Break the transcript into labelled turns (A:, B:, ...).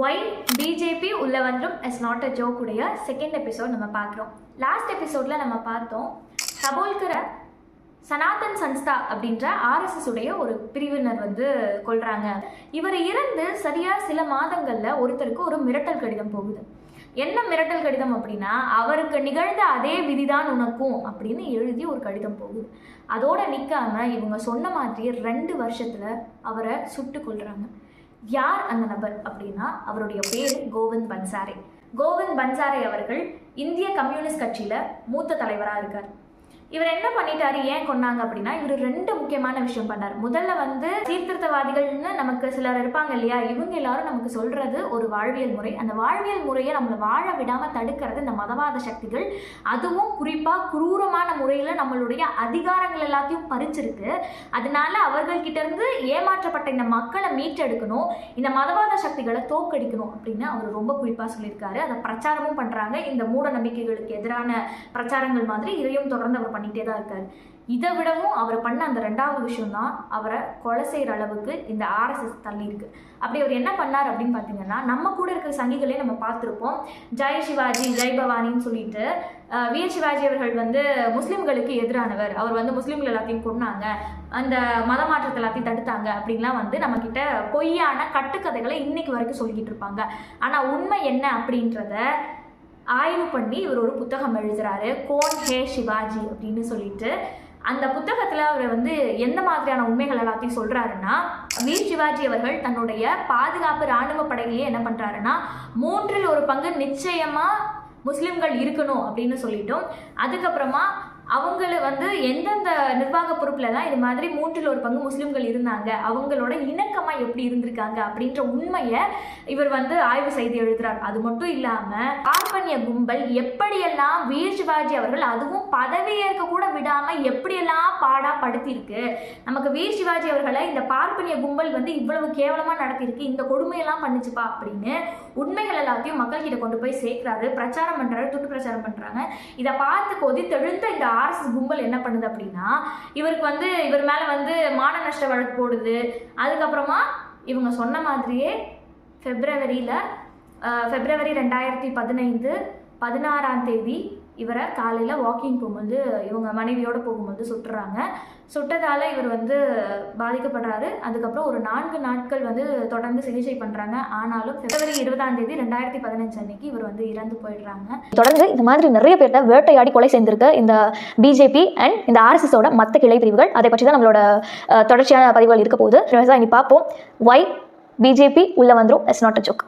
A: Y BJP உள்ள வந்துடும் is not a joke உடைய செகண்ட் எபிசோட் நம்ம பார்க்குறோம். லாஸ்ட் எபிசோடில் நம்ம பார்த்தோம் கபோல்கர சனாதன் சன்ஸ்தா அப்படின்ற ஆர்எஸ்எஸ் உடைய ஒரு பிரிவினர் வந்து கொள்றாங்க இவர் இறந்து சரியா சில மாதங்கள்ல ஒருத்தருக்கு ஒரு மிரட்டல் கடிதம் போகுது. என்ன மிரட்டல் கடிதம் அப்படின்னா அவருக்கு நிகழ்ந்த அதே விதிதான் உனக்கும் அப்படின்னு எழுதி ஒரு கடிதம் போகுது. அதோட நிற்காம இவங்க சொன்ன மாதிரியே ரெண்டு வருஷத்துல அவரை சுட்டு கொள்றாங்க யார் அந்த நபர் அப்படின்னா அவருடைய பேர் கோவிந்த் பன்சாரே. கோவிந்த் பன்சாரே அவர்கள் இந்திய கம்யூனிஸ்ட் கட்சியில மூத்த தலைவராக இருக்கார். இவர் என்ன பண்ணிட்டாரு ஏன் கொண்டாங்க அப்படின்னா இவர் ரெண்டு முக்கியமான விஷயம் பண்ணார். முதல்ல வந்து சீர்திருத்தவாதிகள்னு நமக்கு சிலர் இருப்பாங்க இல்லையா? இவங்க எல்லாரும் நமக்கு சொல்றது ஒரு வாழ்வியல் முறை. அந்த வாழ்வியல் முறையை நம்மளை வாழ விடாம தடுக்கிறது இந்த மதவாத சக்திகள். அதுவும் குறிப்பா குரூரமான முறையில நம்மளுடைய அதிகாரங்கள் எல்லாத்தையும் பறிச்சிருக்கு. அதனால அவர்கள்கிட்ட இருந்து ஏமாற்றப்பட்ட இந்த மக்களை மீட்டெடுக்கணும் இந்த மதவாத சக்திகளை தோக்கடிக்கணும் அப்படின்னு அவர் ரொம்ப குறிப்பா சொல்லியிருக்காரு. அதை பிரச்சாரமும் பண்றாங்க. இந்த மூட நம்பிக்கைகளுக்கு எதிரான பிரச்சாரங்கள் மாதிரி இதையும் தொடர்ந்து அவர் பண்ணிகிட்டே தான் இருக்கார். இதை விடவும் அவர் பண்ண அந்த ரெண்டாவது விஷயம் தான் அவரை கொலை செய்கிற அளவுக்கு இந்த ஆர்எஸ்எஸ் தள்ளி இருக்குது அப்படி அவர் என்ன பண்ணார் அப்படின்னு பார்த்தீங்கன்னா நம்ம கூட இருக்கிற சங்கிகளே நம்ம பார்த்துருப்போம். ஜெய் சிவாஜி ஜெய் பவானின்னு சொல்லிட்டு வீர் சிவாஜி அவர்கள் வந்து முஸ்லீம்களுக்கு எதிரானவர். அவர் வந்து முஸ்லீம்கள் எல்லாத்தையும் கொண்டாங்க அந்த மத மாற்றத்தை எல்லாத்தையும் தடுத்தாங்க அப்படின்லாம் வந்து நம்ம கிட்ட பொய்யான கட்டுக்கதைகளை இன்னைக்கு வரைக்கும் சொல்லிக்கிட்டு இருப்பாங்க. ஆனால் உண்மை என்ன அப்படின்றத ஆய்வு பண்ணி இவர் ஒரு புத்தகம் எழுதுறாரு. கோன் ஹே சிவாஜி அப்படின்னு சொல்லிட்டு. அந்த புத்தகத்தில் அவர் வந்து எந்த மாதிரியான உண்மைகள் எல்லாத்தையும் சொல்கிறாருன்னா வீர் சிவாஜி அவர்கள் தன்னுடைய பாதுகாப்பு இராணுவ படையிலேயே என்ன பண்ணுறாருன்னா மூன்றில் ஒரு பங்கு நிச்சயமாக முஸ்லிம்கள் இருக்கணும் அப்படின்னு சொல்லிட்டோம் அதுக்கப்புறமா அவங்கள வந்து எந்தெந்த நிர்வாக பொறுப்புலலாம் இது மாதிரி மூன்றில் ஒரு பங்கு முஸ்லீம்கள் இருந்தாங்க அவங்களோட இணக்கமாக எப்படி இருந்திருக்காங்க அப்படின்ற உண்மையை இவர் வந்து ஆய்வு செய்து எழுதுறார். அது மட்டும் இல்லாமல் பார்ப்பனிய கும்பல் எப்படியெல்லாம் வீர் சிவாஜி அவர்கள் அதுவும் பதவியேற்க கூட விடாமல் எப்படியெல்லாம் பாடா படுத்தியிருக்கு நமக்கு வீர் சிவாஜி அவர்களை இந்த பார்ப்பனிய கும்பல் வந்து இவ்வளவு கேவலமாக நடத்தியிருக்கு இந்த கொடுமையெல்லாம் பண்ணுச்சுப்பா அப்படின்னு உண்மைகள் எல்லாத்தையும் மக்கள்கிட்ட கொண்டு போய் சேர்க்கிறாரு. பிரச்சாரம் பண்ணுறாரு துட்டு பிரச்சாரம் பண்ணுறாங்க இதை பார்த்து கொதித்தெழுந்த இந்த ஆர்எஸ்எஸ் கும்பல் என்ன பண்ணுது அப்படின்னா இவருக்கு வந்து இவர் மேலே வந்து மான நஷ்ட வழக்கு போடுது. அதுக்கப்புறமா இவங்க சொன்ன மாதிரியே ஃபெப்ரவரியில் ஃபெப்ரவரி ரெண்டாயிரத்தி பதினைந்து பதினாறாம் தேதி இவரை காலையில் வாக்கிங் போகும்போது இவங்க மனைவியோடு போகும்போது சுட்டுறாங்க. சுட்டதால் இவர் வந்து பாதிக்கப்படுறாரு. அதுக்கப்புறம் ஒரு நான்கு நாட்கள் வந்து தொடர்ந்து சிகிச்சை பண்ணுறாங்க ஆனாலும் பிப்ரவரி இருபதாம் தேதி ரெண்டாயிரத்தி பதினஞ்சு அன்னைக்கு இவர் வந்து இறந்து போயிடுறாங்க.
B: தொடர்ந்து இந்த மாதிரி நிறைய பேர்த்த வேட்டையாடி கொலை செய்திருக்க இந்த பிஜேபி அண்ட் இந்த ஆர்எஸ்எஸோட மற்ற கிளை பிரிவுகள் அதை பற்றி தான் நம்மளோட தொடர்ச்சியான பதிவுகள் இருக்க போகுது. இனி பார்ப்போம். ஒய் பிஜேபி உள்ளே வந்துடும் இட்ஸ் நாட் அ ஜோக்